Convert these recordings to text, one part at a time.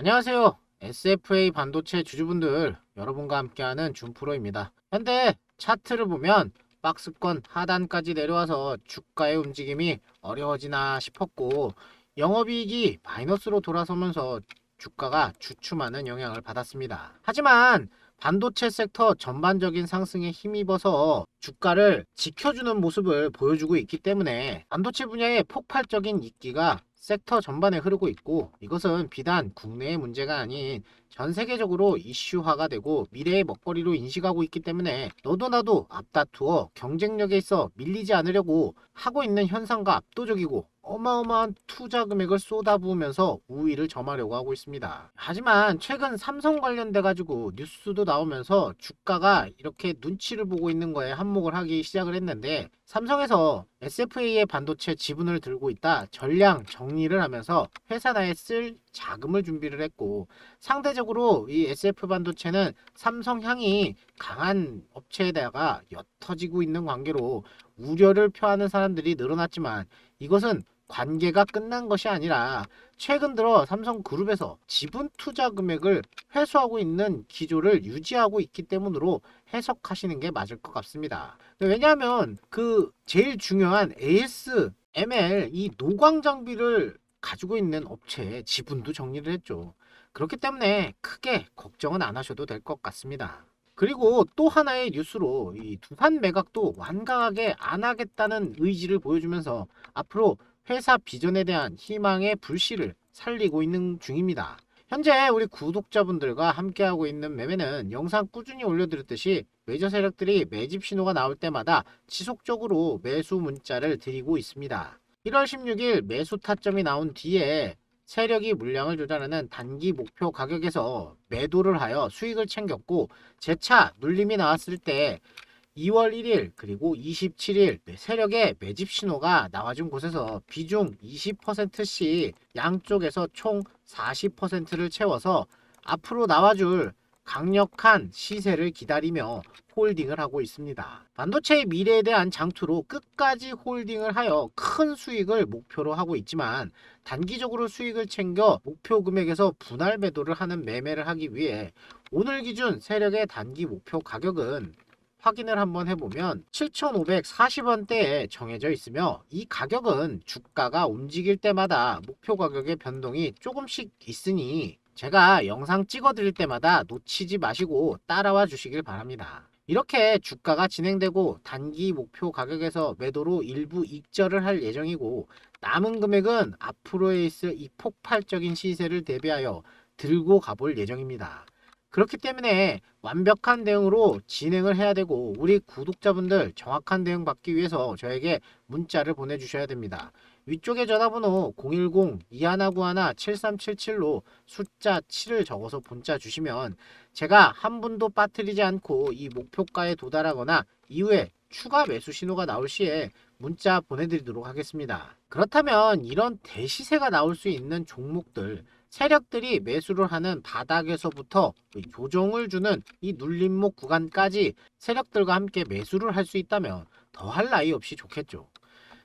안녕하세요. SFA 반도체 주주분들 여러분과 함께하는 준프로입니다. 현재 차트를 보면 박스권 하단까지 내려와서 주가의 움직임이 어려워지나 싶었고 영업이익이 마이너스로 돌아서면서 주가가 주춤하는 영향을 받았습니다. 하지만 반도체 섹터 전반적인 상승에 힘입어서 주가를 지켜주는 모습을 보여주고 있기 때문에 반도체 분야의 폭발적인 인기가 섹터 전반에 흐르고 있고 이것은 비단 국내의 문제가 아닌 전 세계적으로 이슈화가 되고 미래의 먹거리로 인식하고 있기 때문에 너도 나도 앞다투어 경쟁력에 있어 밀리지 않으려고 하고 있는 현상과 압도적이고 어마어마한 투자 금액을 쏟아부으면서 우위를 점하려고 하고 있습니다. 하지만 최근 삼성 관련돼 가지고 뉴스도 나오면서 주가가 이렇게 눈치를 보고 있는 거에 한몫을 하기 시작을 했는데 삼성에서 SFA의 반도체 지분을 들고 있다 전량 정리를 하면서 회사 내에 쓸 자금을 준비를 했고 상대적으로 이 SF 반도체는 삼성향이 강한 업체에다가 옅어지고 있는 관계로 우려를 표하는 사람들이 늘어났지만 이것은 관계가 끝난 것이 아니라 최근 들어 삼성그룹에서 지분 투자 금액을 회수하고 있는 기조를 유지하고 있기 때문으로 해석하시는 게 맞을 것 같습니다. 왜냐하면 그 제일 중요한 ASML 이 노광 장비를 가지고 있는 업체의 지분도 정리를 했죠. 그렇기 때문에 크게 걱정은 안 하셔도 될 것 같습니다. 그리고 또 하나의 뉴스로 이 두산 매각도 완강하게 안 하겠다는 의지를 보여주면서 앞으로 회사 비전에 대한 희망의 불씨를 살리고 있는 중입니다. 현재 우리 구독자분들과 함께하고 있는 매매는 영상 꾸준히 올려드렸듯이 메이저 세력들이 매집 신호가 나올 때마다 지속적으로 매수 문자를 드리고 있습니다. 1월 16일 매수 타점이 나온 뒤에 세력이 물량을 조달하는 단기 목표 가격에서 매도를 하여 수익을 챙겼고 재차 눌림이 나왔을 때 2월 1일 그리고 27일 세력의 매집 신호가 나와준 곳에서 비중 20%씩 양쪽에서 총 40%를 채워서 앞으로 나와줄 강력한 시세를 기다리며 홀딩을 하고 있습니다. 반도체의 미래에 대한 장투로 끝까지 홀딩을 하여 큰 수익을 목표로 하고 있지만 단기적으로 수익을 챙겨 목표 금액에서 분할 매도를 하는 매매를 하기 위해 오늘 기준 세력의 단기 목표 가격은 확인을 한번 해보면 7,540원대에 정해져 있으며 이 가격은 주가가 움직일 때마다 목표 가격의 변동이 조금씩 있으니 제가 영상 찍어 드릴 때마다 놓치지 마시고 따라와 주시길 바랍니다. 이렇게 주가가 진행되고 단기 목표 가격에서 매도로 일부 익절을 할 예정이고 남은 금액은 앞으로에 있을 이 폭발적인 시세를 대비하여 들고 가볼 예정입니다. 그렇기 때문에 완벽한 대응으로 진행을 해야 되고 우리 구독자분들 정확한 대응 받기 위해서 저에게 문자를 보내주셔야 됩니다. 위쪽에 전화번호 010-2191-7377로 숫자 7을 적어서 문자 주시면 제가 한 분도 빠뜨리지 않고 이 목표가에 도달하거나 이후에 추가 매수 신호가 나올 시에 문자 보내드리도록 하겠습니다. 그렇다면 이런 대시세가 나올 수 있는 종목들 세력들이 매수를 하는 바닥에서부터 이 조정을 주는 이 눌림목 구간까지 세력들과 함께 매수를 할 수 있다면 더할 나위 없이 좋겠죠.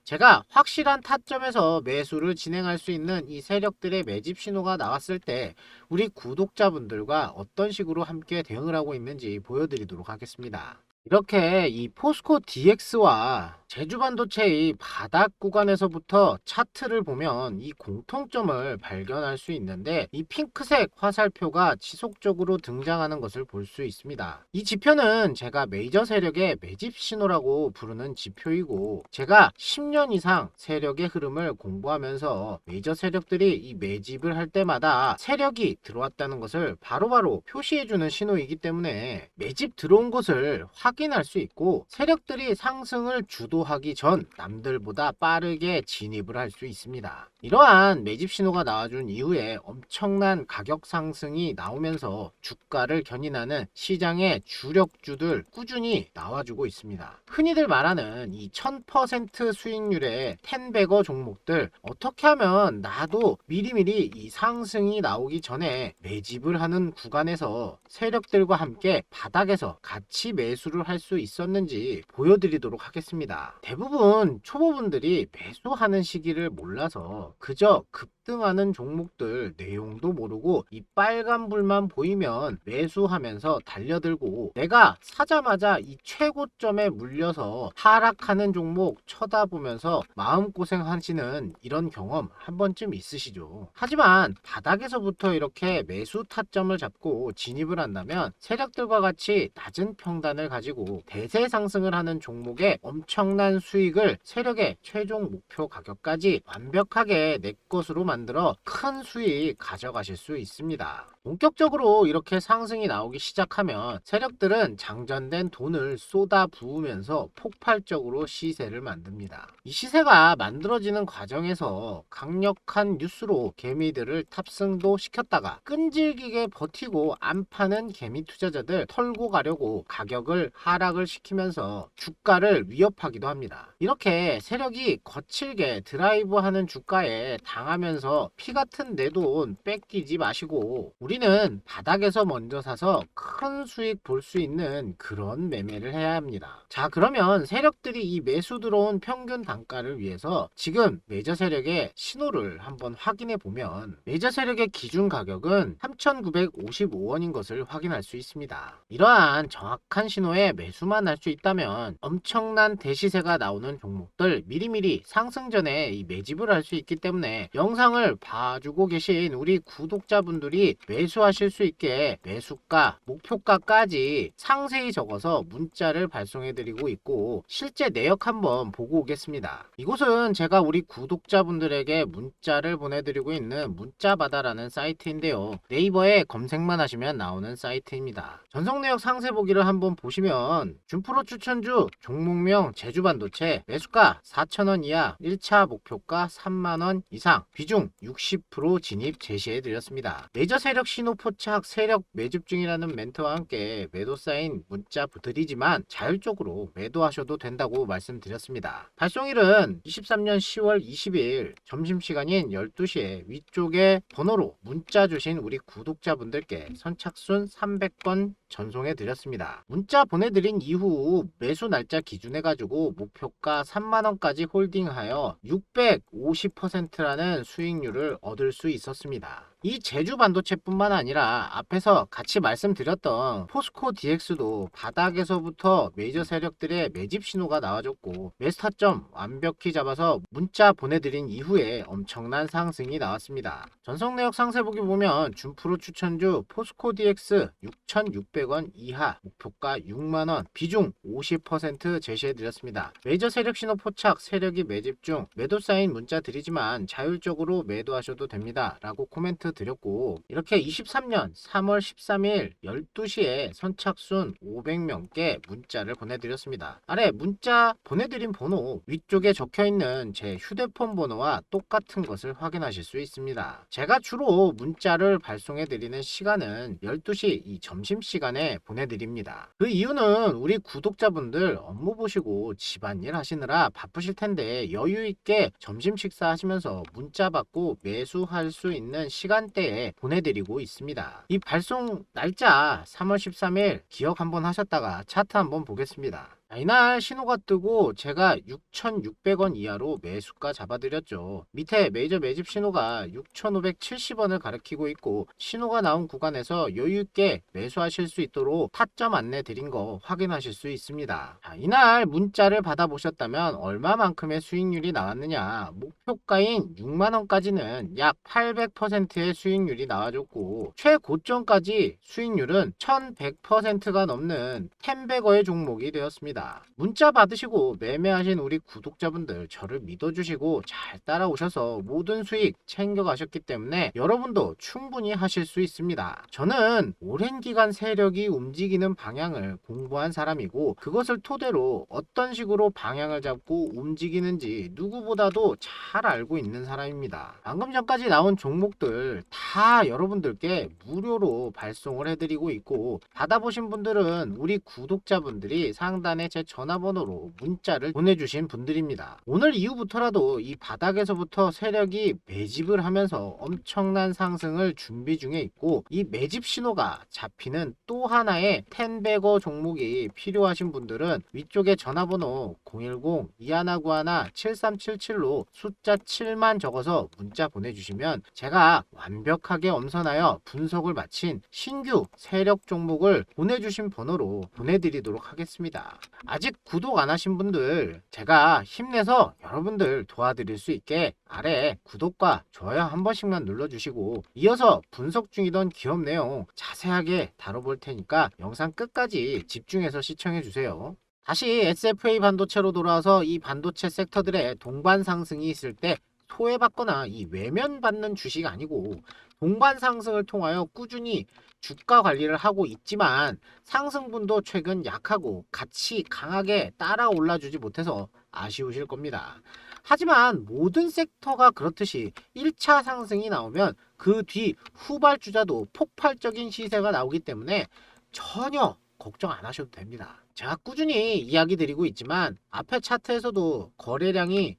제가 확실한 타점에서 매수를 진행할 수 있는 이 세력들의 매집 신호가 나왔을 때 우리 구독자분들과 어떤 식으로 함께 대응을 하고 있는지 보여드리도록 하겠습니다. 이렇게 이 포스코 DX와 제주 반도체의 바닥 구간에서부터 차트를 보면 이 공통점을 발견할 수 있는데 이 핑크색 화살표가 지속적으로 등장하는 것을 볼 수 있습니다. 이 지표는 제가 메이저 세력의 매집 신호라고 부르는 지표이고 제가 10년 이상 세력의 흐름을 공부하면서 메이저 세력들이 이 매집을 할 때마다 세력이 들어왔다는 것을 바로바로 표시해주는 신호이기 때문에 매집 들어온 것을 확 인할 수 있고 세력들이 상승을 주도하기 전 남들보다 빠르게 진입을 할 수 있습니다. 이러한 매집 신호가 나와준 이후에 엄청난 가격 상승이 나오면서 주가를 견인하는 시장의 주력주들 꾸준히 나와주고 있습니다. 흔히들 말하는 이 1000% 수익률의 텐베거 종목들 어떻게 하면 나도 미리미리 이 상승이 나오기 전에 매집을 하는 구간에서 세력들과 함께 바닥에서 같이 매수를 할 수 있었는지 보여드리도록 하겠습니다. 대부분 초보분들이 매수하는 시기를 몰라서 그저 급 급등하는 종목들 내용도 모르고 이 빨간 불만 보이면 매수하면서 달려들고 내가 사자마자 이 최고점에 물려서 하락하는 종목 쳐다보면서 마음고생 하시는 이런 경험 한 번쯤 있으시죠. 하지만 바닥에서부터 이렇게 매수 타점을 잡고 진입을 한다면 세력들과 같이 낮은 평단을 가지고 대세 상승을 하는 종목에 엄청난 수익을 세력의 최종 목표 가격까지 완벽하게 내 것으로 만 들어 큰 수익 가져가실 수 있습니다. 본격적으로 이렇게 상승이 나오기 시작하면 세력들은 장전된 돈을 쏟아 부으면서 폭발적으로 시세를 만듭니다. 이 시세가 만들어지는 과정에서 강력한 뉴스로 개미들을 탑승도 시켰다가 끈질기게 버티고 안 파는 개미 투자자들 털고 가려고 가격을 하락을 시키면서 주가를 위협하기도 합니다. 이렇게 세력이 거칠게 드라이브하는 주가에 당하면서 피 같은 내 돈 뺏기지 마시고 우리 는 바닥에서 먼저 사서 큰 수익 볼 수 있는 그런 매매를 해야 합니다. 자 그러면 세력들이 이 매수 들어온 평균 단가를 위해서 지금 메저 세력의 신호를 한번 확인해 보면 메저 세력의 기준 가격은 3,955원인 것을 확인할 수 있습니다. 이러한 정확한 신호에 매수만 할 수 있다면 엄청난 대시세가 나오는 종목들 미리미리 상승 전에 이 매집을 할 수 있기 때문에 영상을 봐주고 계신 우리 구독자분들이 매 수하실 수 있게 매수가, 목표가까지 상세히 적어서 문자를 발송해 드리고 있고 실제 내역 한번 보고 오겠습니다. 이곳은 제가 우리 구독자분들에게 문자를 보내드리고 있는 문자바다라는 사이트인데요. 네이버에 검색만 하시면 나오는 사이트입니다. 전송 내역 상세 보기를 한번 보시면 준프로 추천주 종목명 제주반도체 매수가 4,000원 이하 1차 목표가 3만원 이상 비중 60% 진입 제시해 드렸습니다. 메이저 세력 신호 포착 세력 매집 중이라는 멘트와 함께 매도 사인 문자 드리지만 자율적으로 매도하셔도 된다고 말씀드렸습니다. 발송일은 23년 10월 20일 점심시간인 12시에 위쪽에 번호로 문자 주신 우리 구독자분들께 선착순 300건 전송해 드렸습니다. 문자 보내드린 이후 매수 날짜 기준해 가지고 목표가 3만원까지 홀딩하여 650%라는 수익률을 얻을 수 있었습니다. 이 제주 반도체뿐만 아니라 앞에서 같이 말씀드렸던 포스코 DX도 바닥에서부터 메이저 세력들의 매집 신호가 나와줬고 매스타점 완벽히 잡아서 문자 보내드린 이후에 엄청난 상승이 나왔습니다. 전성 내역 상세 보기 보면 준프로 추천주 포스코 DX 6,600원 이하 목표가 6만원 비중 50% 제시해드렸습니다. 메이저 세력 신호 포착 세력이 매집 중 매도 사인 문자 드리지만 자율적으로 매도하셔도 됩니다. 라고 코멘트 드렸고 이렇게 23년 3월 13일 12시에 선착순 500명께 문자를 보내드렸습니다. 아래 문자 보내드린 번호 위쪽에 적혀있는 제 휴대폰 번호와 똑같은 것을 확인하실 수 있습니다. 제가 주로 문자를 발송해드리는 시간은 12시 이 점심시간에 보내드립니다. 그 이유는 우리 구독자분들 업무 보시고 집안일 하시느라 바쁘실 텐데 여유있게 점심 식사하시면서 문자 받고 매수할 수 있는 시간 대에 보내드리고 있습니다. 이 발송 날짜 3월 13일 기억 한번 하셨다가 차트 한번 보겠습니다. 자, 이날 신호가 뜨고 제가 6,600원 이하로 매수가 잡아드렸죠. 밑에 메이저 매집 신호가 6,570원을 가리키고 있고 신호가 나온 구간에서 여유있게 매수하실 수 있도록 타점 안내 드린 거 확인하실 수 있습니다. 자, 이날 문자를 받아보셨다면 얼마만큼의 수익률이 나왔느냐 목표가인 6만원까지는 약 800%의 수익률이 나와줬고 최고점까지 수익률은 1100%가 넘는 텐베거의 종목이 되었습니다. 문자 받으시고 매매하신 우리 구독자분들 저를 믿어주시고 잘 따라오셔서 모든 수익 챙겨가셨기 때문에 여러분도 충분히 하실 수 있습니다. 저는 오랜 기간 세력이 움직이는 방향을 공부한 사람이고 그것을 토대로 어떤 식으로 방향을 잡고 움직이는지 누구보다도 잘 알고 있는 사람입니다. 방금 전까지 나온 종목들 다 여러분들께 무료로 발송을 해드리고 있고 받아보신 분들은 우리 구독자분들이 상단에 상단에 제 전화번호로 문자를 보내주신 분들입니다. 오늘 이후부터라도 이 바닥에서부터 세력이 매집을 하면서 엄청난 상승을 준비 중에 있고 이 매집 신호가 잡히는 또 하나의 텐베거 종목이 필요하신 분들은 위쪽에 전화번호 010-2191-7377로 숫자 7만 적어서 문자 보내주시면 제가 완벽하게 엄선하여 분석을 마친 신규 세력 종목을 보내주신 번호로 보내드리도록 하겠습니다. 아직 구독 안 하신 분들 제가 힘내서 여러분들 도와드릴 수 있게 아래 구독과 좋아요 한 번씩만 눌러주시고 이어서 분석 중이던 기업 내용 자세하게 다뤄볼 테니까 영상 끝까지 집중해서 시청해주세요. 다시 SFA 반도체로 돌아와서 이 반도체 섹터들의 동반 상승이 있을 때 소외받거나 이 외면받는 주식 아니고 동반 상승을 통하여 꾸준히 주가 관리를 하고 있지만 상승분도 최근 약하고 같이 강하게 따라 올라주지 못해서 아쉬우실 겁니다. 하지만 모든 섹터가 그렇듯이 1차 상승이 나오면 그 뒤 후발주자도 폭발적인 시세가 나오기 때문에 전혀 걱정 안 하셔도 됩니다. 제가 꾸준히 이야기 드리고 있지만 앞에 차트에서도 거래량이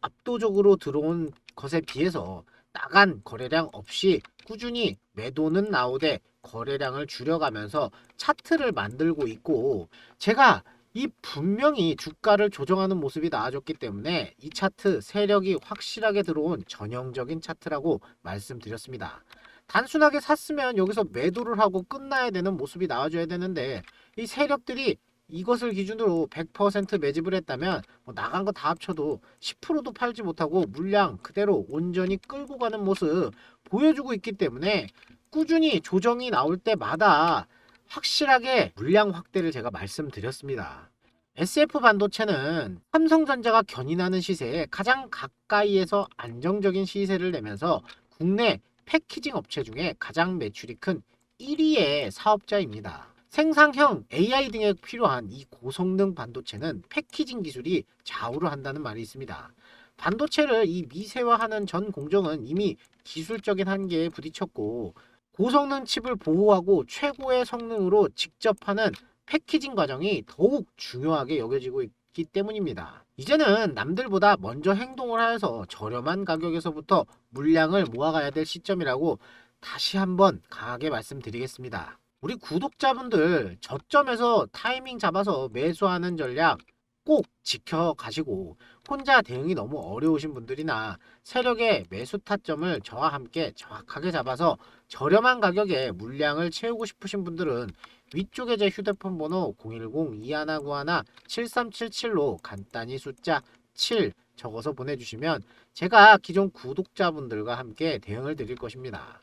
압도적으로 들어온 것에 비해서 나간 거래량 없이 꾸준히 매도는 나오되 거래량을 줄여가면서 차트를 만들고 있고 제가 이 분명히 주가를 조정하는 모습이 나아졌기 때문에 이 차트 세력이 확실하게 들어온 전형적인 차트라고 말씀드렸습니다. 단순하게 샀으면 여기서 매도를 하고 끝나야 되는 모습이 나와줘야 되는데 이 세력들이 이것을 기준으로 100% 매집을 했다면 뭐 나간 거 다 합쳐도 10%도 팔지 못하고 물량 그대로 온전히 끌고 가는 모습 보여주고 있기 때문에 꾸준히 조정이 나올 때마다 확실하게 물량 확대를 제가 말씀드렸습니다. SF 반도체는 삼성전자가 견인하는 시세에 가장 가까이에서 안정적인 시세를 내면서 국내 패키징 업체 중에 가장 매출이 큰 1위의 사업자입니다. 생산형 AI 등에 필요한 이 고성능 반도체는 패키징 기술이 좌우를 한다는 말이 있습니다. 반도체를 이 미세화하는 전 공정은 이미 기술적인 한계에 부딪혔고 고성능 칩을 보호하고 최고의 성능으로 직접 하는 패키징 과정이 더욱 중요하게 여겨지고 있기 때문입니다. 이제는 남들보다 먼저 행동을 하여서 저렴한 가격에서부터 물량을 모아가야 될 시점이라고 다시 한번 강하게 말씀드리겠습니다. 우리 구독자분들 저점에서 타이밍 잡아서 매수하는 전략 꼭 지켜가시고 혼자 대응이 너무 어려우신 분들이나 세력의 매수 타점을 저와 함께 정확하게 잡아서 저렴한 가격에 물량을 채우고 싶으신 분들은 위쪽에 제 휴대폰 번호 010-2191-7377로 간단히 숫자 7 적어서 보내주시면 제가 기존 구독자분들과 함께 대응을 드릴 것입니다.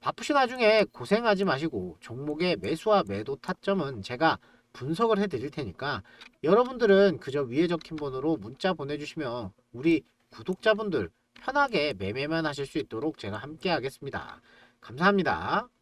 바쁘신 와중에 고생하지 마시고 종목의 매수와 매도 타점은 제가 분석을 해 드릴 테니까 여러분들은 그저 위에 적힌 번호로 문자 보내주시면 우리 구독자분들 편하게 매매만 하실 수 있도록 제가 함께 하겠습니다. 감사합니다.